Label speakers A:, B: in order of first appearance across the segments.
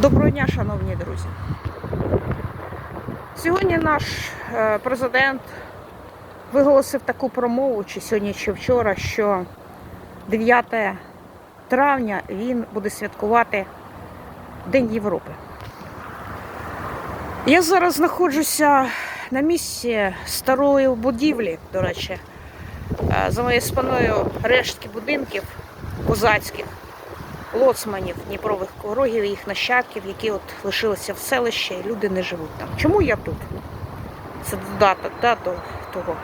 A: Доброго дня, шановні друзі. Сьогодні наш е, президент виголосив таку промову, чи сьогодні, чи вчора, що 9 травня він буде святкувати День Європи. Я зараз знаходжуся на місці старої будівлі, до речі. Е, За моєю спиною рештки будинків козацьких лоцманів, Дніпрових корогів, їх нащадків, які от лишилися в селищі, і люди не живуть там. Чому я тут? Це додаток да, до того.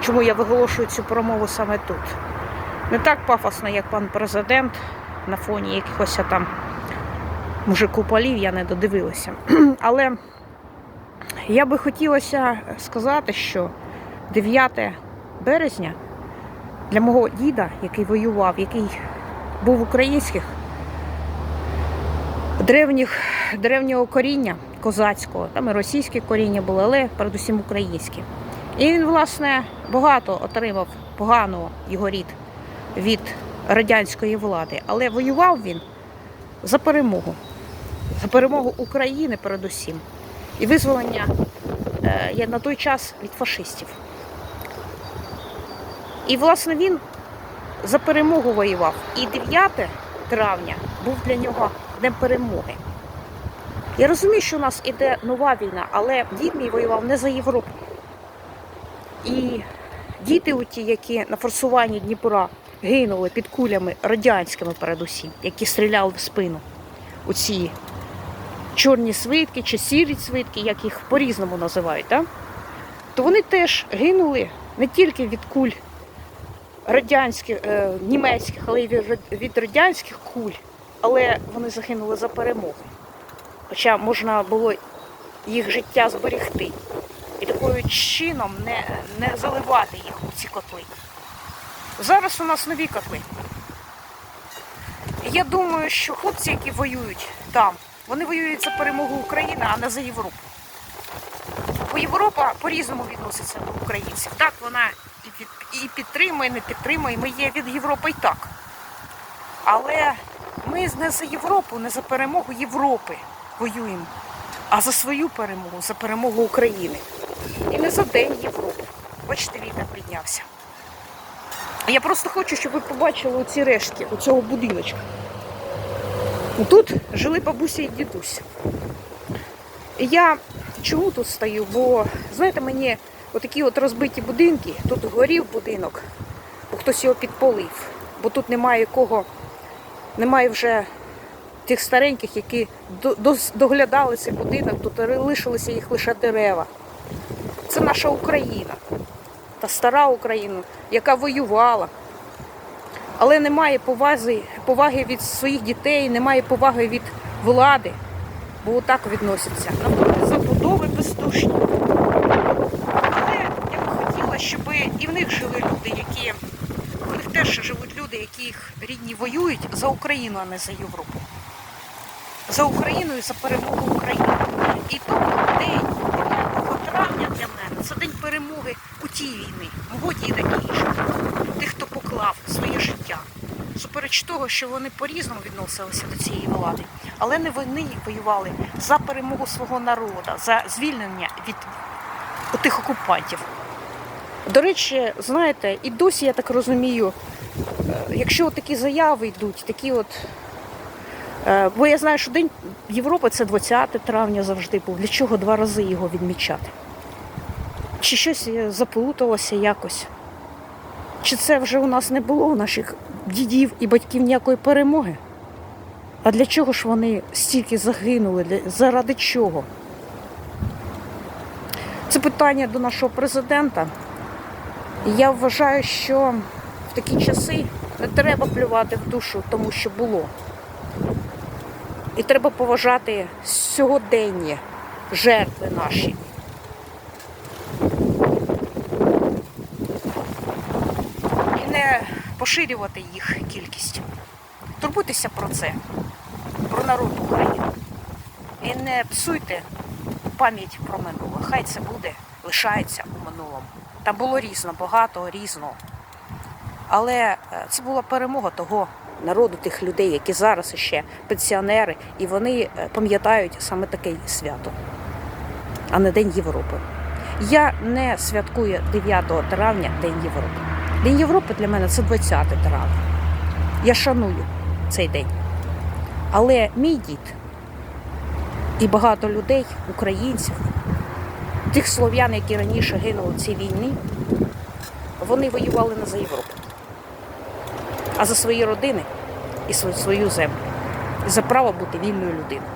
A: Чому я виголошую цю промову саме тут? Не так пафосно, як пан президент на фоні якихось там мужику полів, я не додивилася. Але я би хотілося сказати, що 9 березня для мого діда, який воював, який був українських древніх, древнього коріння козацького, там і російське коріння було, але передусім українське. І він, власне, багато отримав поганого його рід від радянської влади. Але воював він за перемогу, за перемогу України передусім. І визволення е, на той час від фашистів. І, власне, він за перемогу воював. І 9 травня був для нього днем перемоги. Я розумію, що у нас іде нова війна, але дід мій воював не за Європу. І діти, оті, які на форсуванні Дніпра гинули під кулями радянськими передусім, які стріляли в спину. Оці чорні свитки чи сірі свитки, як їх по-різному називають, да? то вони теж гинули не тільки від куль радянських, е, німецьких, але й від радянських куль, але вони загинули за перемогу. Хоча можна було їх життя зберегти і такою чином не, не заливати їх у ці котли. Зараз у нас нові котли. Я думаю, що хлопці, які воюють там, вони воюють за перемогу України, а не за Європу. Бо Європа по-різному відноситься до українців. Так, вона і підтримує, і не підтримує. Ми є від Європи і так. Але ми не за Європу, не за перемогу Європи воюємо, а за свою перемогу, за перемогу України. І не за День Європи. Бачите, вітер піднявся. Я просто хочу, щоб ви побачили оці рештки у цього будиночка. Тут жили бабуся і дідусь. І я чому тут стою? Бо, знаєте, мені отакі от розбиті будинки, тут горів будинок, бо хтось його підпалив, бо тут немає кого, немає вже тих стареньких, які до- доглядали цей будинок, тут лишилися їх лише дерева. Це наша Україна, та стара Україна, яка воювала. Але немає поваги, поваги від своїх дітей, немає поваги від влади, бо отак відносяться. Навколо забудови бездушні. Але я б хотіла, щоб і в них жили люди, які теж живуть люди, які їх рідні воюють за Україну, а не за Європу. За Україну і за перемогу України. І тому день 9 травня для мене це день перемоги у тій війни, мого діда і інших, тих, хто поклав своє життя. Супереч того, що вони по-різному відносилися до цієї влади, але не вони воювали за перемогу свого народу, за звільнення від тих окупантів. До речі, знаєте, і досі я так розумію, е, якщо такі заяви йдуть, такі от. е, Бо я знаю, що День Європи це 20 травня завжди був. Для чого два рази його відмічати? Чи щось е, заплуталося якось? Чи це вже у нас не було у наших дідів і батьків ніякої перемоги? А для чого ж вони стільки загинули? Заради чого? Це питання до нашого президента. Я вважаю, що в такі часи не треба плювати в душу тому, що було. І треба поважати сьогодення жертви наші. І не поширювати їх кількість. Турбуйтеся про це, про народ України. І не псуйте пам'ять про минуле. Хай це буде, лишається у минулому. Там було різно, багато різного. Але е, це була перемога того народу, тих людей, які зараз ще пенсіонери, і вони е, пам'ятають саме таке свято, а не День Європи. Я не святкую 9 травня День Європи. День Європи для мене це 20 травня. Я шаную цей день. Але мій дід і багато людей, українців, тих слов'ян, які раніше гинули в цій війні, вони воювали не за Європу, а за свої родини і свою землю, і за право бути вільною людиною.